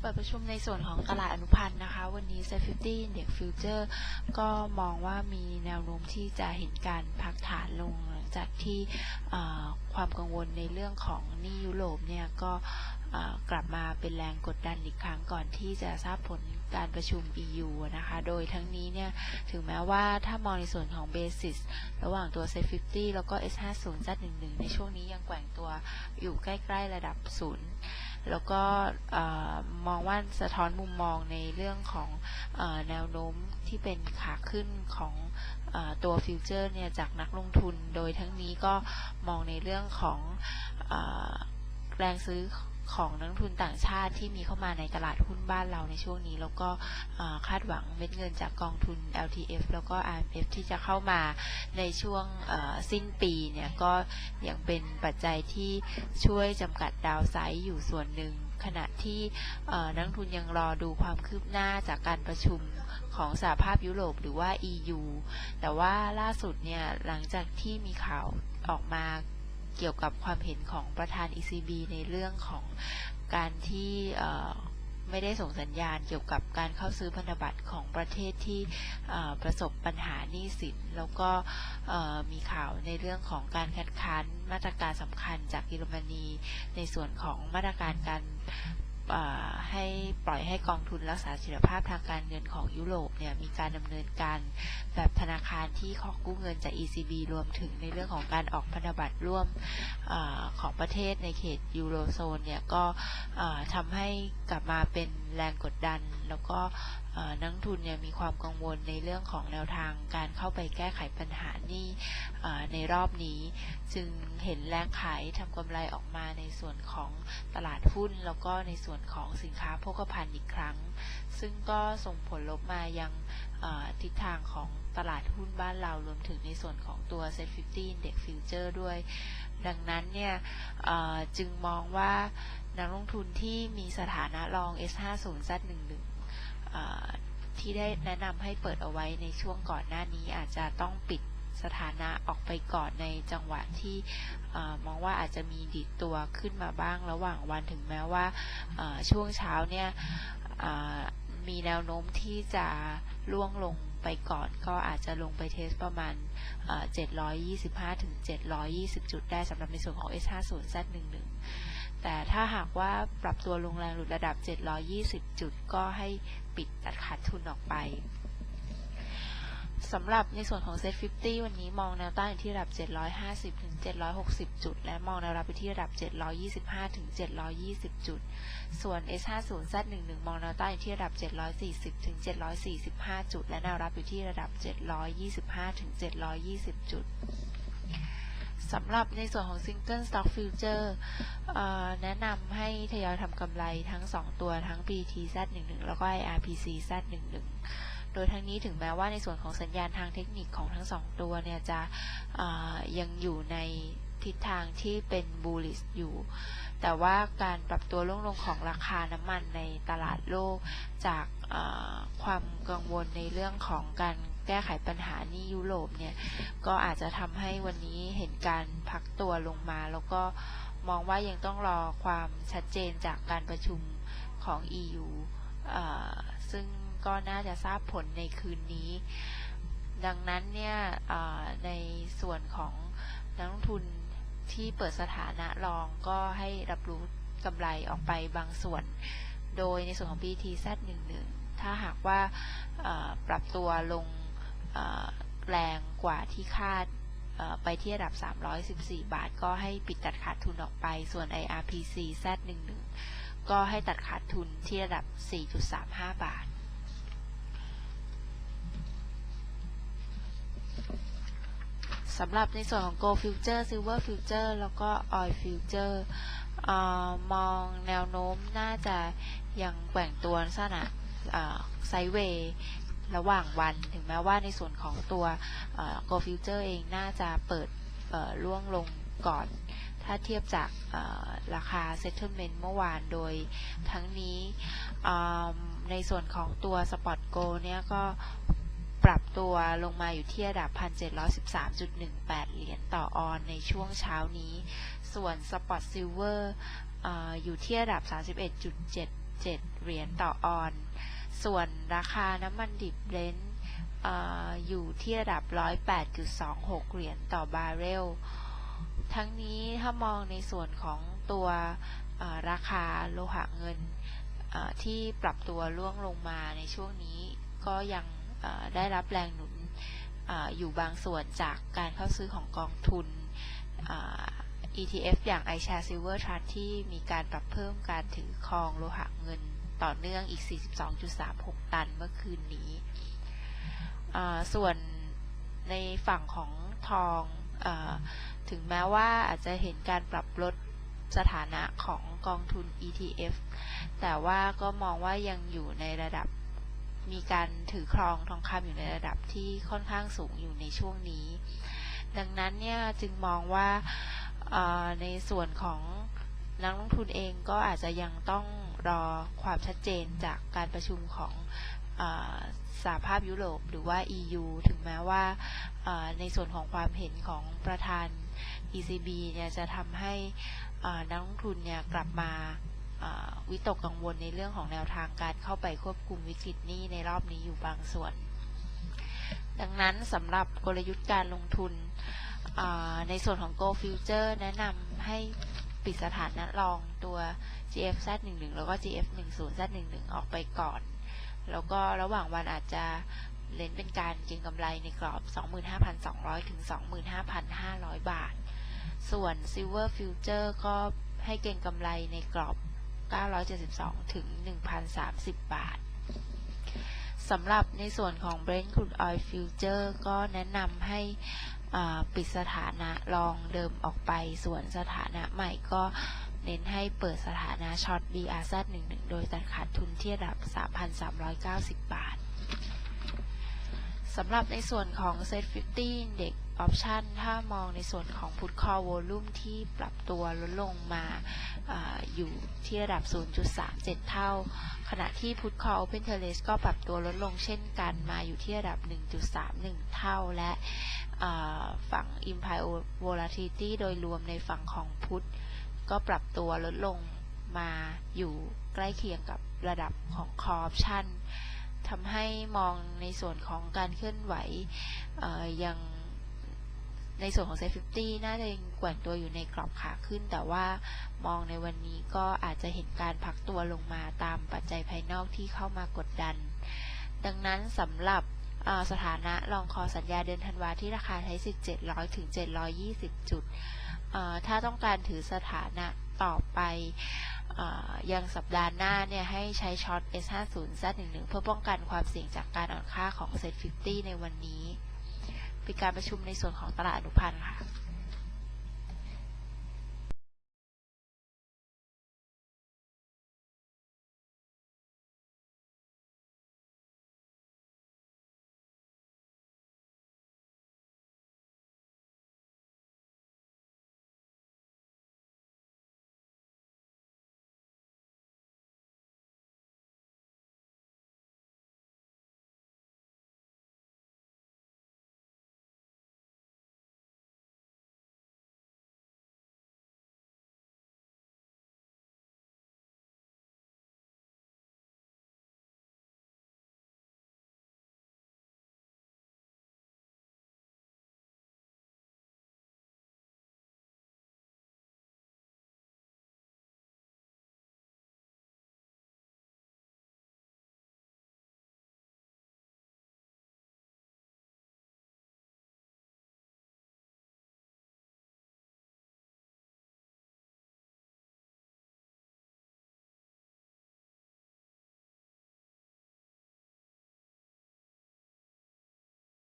เปิดประชุมในส่วนของตลาดอนุพันธ์นะคะ วันนี้ s 50 Index Future ก็มองว่ามีแนวโน้มที่จะเห็นการพักฐานลงหลังจากที่ความกังวลในเรื่องของนี้ยุโรปเนี่ยก็กลับมาเป็นแรงกดดันอีกครั้งก่อนที่จะทราบผลการประชุม EU นะคะ โดยทั้งนี้เนี่ย ถึงแม้ว่าถ้ามองในส่วนของ Basis ระหว่างตัว Set 50 แล้วก็ S50 Z11 ในช่วงนี้ยังแกว่งตัวอยู่ใกล้ ๆ ระดับศูนย์ แล้วก็มองว่าสะท้อนมุมมองในเรื่องของอแนวโน้มที่เป็นขาขึ้นของอตัวฟิวเจอร์เนี่ยจากนักลงทุน โดยทั้งนี้ก็มองในเรื่องของอแรงซื้อ ของนักทุนต่างชาติที่มีเข้ามาในตลาดหุ้นบ้านเราในช่วงนี้ แล้วก็คาดหวังเม็ดเงินจากกองทุน LTF แล้วก็ RMF ที่จะเข้ามาในช่วงสิ้นปีเนี่ยก็ยังเป็นปัจจัยที่ช่วยจำกัดดาวไซด์อยู่ส่วนหนึ่งขณะที่นักทุนยังรอดูความคืบหน้าจากการประชุมของสหภาพยุโรปหรือว่า EU แต่ว่าล่าสุดเนี่ยหลังจากที่มีข่าวออกมา เกี่ยวกับความเห็นของประธาน ECB ในเรื่องของการที่ไม่ได้ส่งสัญญาณเกี่ยวกับการเข้าซื้อพันธบัตรของประเทศที่ประสบปัญหาหนี้สิน แล้วก็มีข่าวในเรื่องของการคัดค้านมาตรการสำคัญจากเยอรมนี ในส่วนของมาตรการการ ให้ปล่อยให้กองทุนรักษาเสถียรภาพทางการเงินของยุโรปเนี่ยมีการดำเนินการแบบธนาคารที่ขอกู้เงินจาก ECB รวมถึงในเรื่องของการออกพันธบัตรร่วมอของประเทศในเขตยูโรโซนเนี่ยก็เอ่อทำให้กลับมาเป็นแรงกดดัน แล้วก็นักทุนเนี่ยมีความกังวลในเรื่องของแนวทางการเข้าไปแก้ไขปัญหานี่ในรอบนี้ จึงเห็นแรงขายทำกำไรออกมาในส่วนของตลาดหุ้น แล้วก็ในส่วนของสินค้าโภคภัณฑ์อีกครั้ง ซึ่งก็ส่งผลลบมายังทิศทางของตลาดหุ้นบ้านเรารวมถึงในส่วนของตัว Set 50 Index Future ด้วย ดังนั้นเนี่ยจึงมองว่านักลงทุนที่มีสถานะรอง S50 Z11 เอ่อ ที่ได้แนะนำให้เปิดเอาไว้ในช่วงก่อนหน้านี้อาจจะต้องปิดสถานะออกไปก่อนในจังหวะที่มองว่าอาจจะมีดิดตัวขึ้นมาบ้างระหว่างวันถึงแม้ว่าช่วงเช้าเนี่ยมีแนวโน้มที่จะล่วงลงไปก่อนก็อาจจะลงไปเทสประมาณ 725 ถึง 720 จุดได้สำหรับในส่วนของ S50 Z11 แต่ถ้าหากว่าปรับตัวลงแรงหลุดระดับ 720 จุดก็ให้ ปิดตัดขาดทุนออกไปสำหรับในส่วนของ Set 50 วันนี้มองแนวต้านอยู่ที่ระดับ 750 ถึง 760 จุด และมองแนวรับไปที่ระดับ 725 ถึง 720 จุด ส่วน S50 Z11 มองแนวต้านอยู่ที่ระดับ 740 ถึง 745 จุด และแนวรับอยู่ที่ระดับ 725 ถึง 720 จุด สำหรับในส่วนของ Single Stock Future เอ่อแนะนำให้ทยอยทำกำไรทั้ง 2 ตัวทั้ง BT Z11 แล้วก็ IRPC Z11 โดยทั้งนี้ถึงแม้ว่าในส่วนของสัญญาณทางเทคนิคของทั้ง 2 ตัวเนี่ยจะยังอยู่ในทิศทางที่เป็น bullish อยู่ แต่ว่าการปรับตัวลงลงของราคาน้ำมันในตลาดโลกจากความกังวลในเรื่องของการ แก้ไขปัญหานี้ยุโรปเนี่ย ก็อาจจะทำให้วันนี้เห็นการพักตัวลงมา แล้วก็มองว่ายังต้องรอความชัดเจนจากการประชุมของ EU เอ่อซึ่งก็น่าจะทราบผลในคืนนี้ ดังนั้นเนี่ยในส่วนของนักลงทุนที่เปิดสถานะรองก็ให้รับรู้กำไรออกไปบางส่วน โดยในส่วนของ BT Z11 ถ้าหากว่าปรับตัวลง แรงกว่าที่คาดไปที่ระดับ 314 บาท ก็ให้ปิดตัดขาดทุนออกไป ส่วน IRPC Z11 ก็ให้ตัดขาดทุนที่ระดับ 4.35 บาท สำหรับในส่วนของ Gold Future Silver Future แล้วก็ Oil Future ออมองแนวโน้มน่าจะยังแกว่งตัวลักษณะไซเวย์ ระหว่างวัน ถึงแม้ว่าในส่วนของตัว Go Future เองน่าจะเปิดเอ่อล่วงลงก่อน ถ้าเทียบจากราคา Settlement เมื่อวานโดยทั้งนี้ในส่วนของตัว Spot Go เนี่ยก็ปรับตัวลงมาอยู่ที่ระดับ 1,713.18 เหรียญต่อออนในช่วงเช้านี้ ส่วน Spot Silver อออยู่ที่ระดับ 31.77 เหรียญต่อออน ส่วนราคาน้ำมันดิบเบรนท์อยู่ที่ระดับ 108.26 เหรียญต่อบาร์เรล ทั้งนี้ถ้ามองในส่วนของตัวราคาโลหะเงินที่ปรับตัวร่วงลงมาในช่วงนี้ก็ยังได้รับแรงหนุนออยู่บางส่วนจากการเข้าซื้อของกองทุน ETF อย่าง iShare Silver Trust ที่มีการปรับเพิ่มการถือครองโลหะเงิน ต่อเนื่องอีก 42.36 ตันเมื่อคืนนี้ ส่วนในฝั่งของทองอถึงแม้ว่าอาจจะเห็นการปรับลดสถานะของกองทุน ETF แต่ว่าก็มองว่ายังอยู่ในระดับมีการถือครองทองคำอยู่ในระดับที่ค่อนข้างสูงอยู่ในช่วงนี้ ดังนั้นเนี่ยจึงมองว่าในส่วนของนักลงทุนเองก็อาจจะยังต้อง รอความชัดเจนจากการประชุมของอสหภาพยุโรปหรือว่า EU ถึงแม้ว่าในส่วนของความเห็นของประธาน ECB เนี่ยจะทำให้นักลงทุนเนี่ยกลับมาวิตกกังวลในเรื่องของแนวทางการเข้าไปควบคุมวิกฤตนี้ในรอบนี้อยู่บางส่วน ดังนั้นสำหรับกลยุทธ์การลงทุนในส่วนของ Go Future แนะนำให้ ปิดสถานะรองตัว GFZ11 แล้วก็ GF10Z11 ออกไปก่อน แล้วก็ระหว่างวันอาจจะเล่นเป็นการเก็งกำไรในกรอบ 25,200 ถึง 25,500 บาท ส่วน Silver Future ก็ให้เก็งกำไรในกรอบ 972 ถึง 1,030 บาท สำหรับในส่วนของ Brent Crude Oil Future ก็แนะนำให้ ปิดสถานะรองเดิมออกไป ส่วนสถานะใหม่ก็เน้นให้เปิดสถานะช็อต BRZ11 โดยตัดขาดทุนที่ระดับ 3,390 บาท สำหรับในส่วนของ Set 50 Index Option ถ้ามองในส่วนของ Put Call Volume ที่ปรับตัวลดลงมาออยู่ที่ระดับ 0.37 เท่า ขณะที่ Put Call Open Interest ก็ปรับตัวลดลงเช่นกันมาอยู่ที่ระดับ 1.31 เท่า และฝั่ง Implied Volatility โดยรวมในฝั่งของ Put ก็ปรับตัวลดลงมาอยู่ใกล้เคียงกับระดับของ Call Option ทำให้มองในส่วนของการเคลื่อนไหวยัง ในส่วนของ Set 50น่าจะยังแกว่งตัวอยู่ในกรอบขาขึ้น แต่ว่ามองในวันนี้ก็อาจจะเห็นการพักตัวลงมาตามปัจจัยภายนอกที่เข้ามากดดัน ดังนั้นสำหรับสถานะรองคอสัญญาเดือนธันวาที่ราคาใช้สิทธิ์700 ถึง 720 จุดเอ่อถ้าต้องการถือสถานะต่อไปอยังสัปดาห์หน้าเนี่ยให้ใช้ช็อต S50 Z11 เพื่อป้องกันความเสี่ยงจากการอ่อนค่าของ Set 50 ในวันนี้ เป็นการประชุมในส่วนของตลาดอนุพันธ์ค่ะ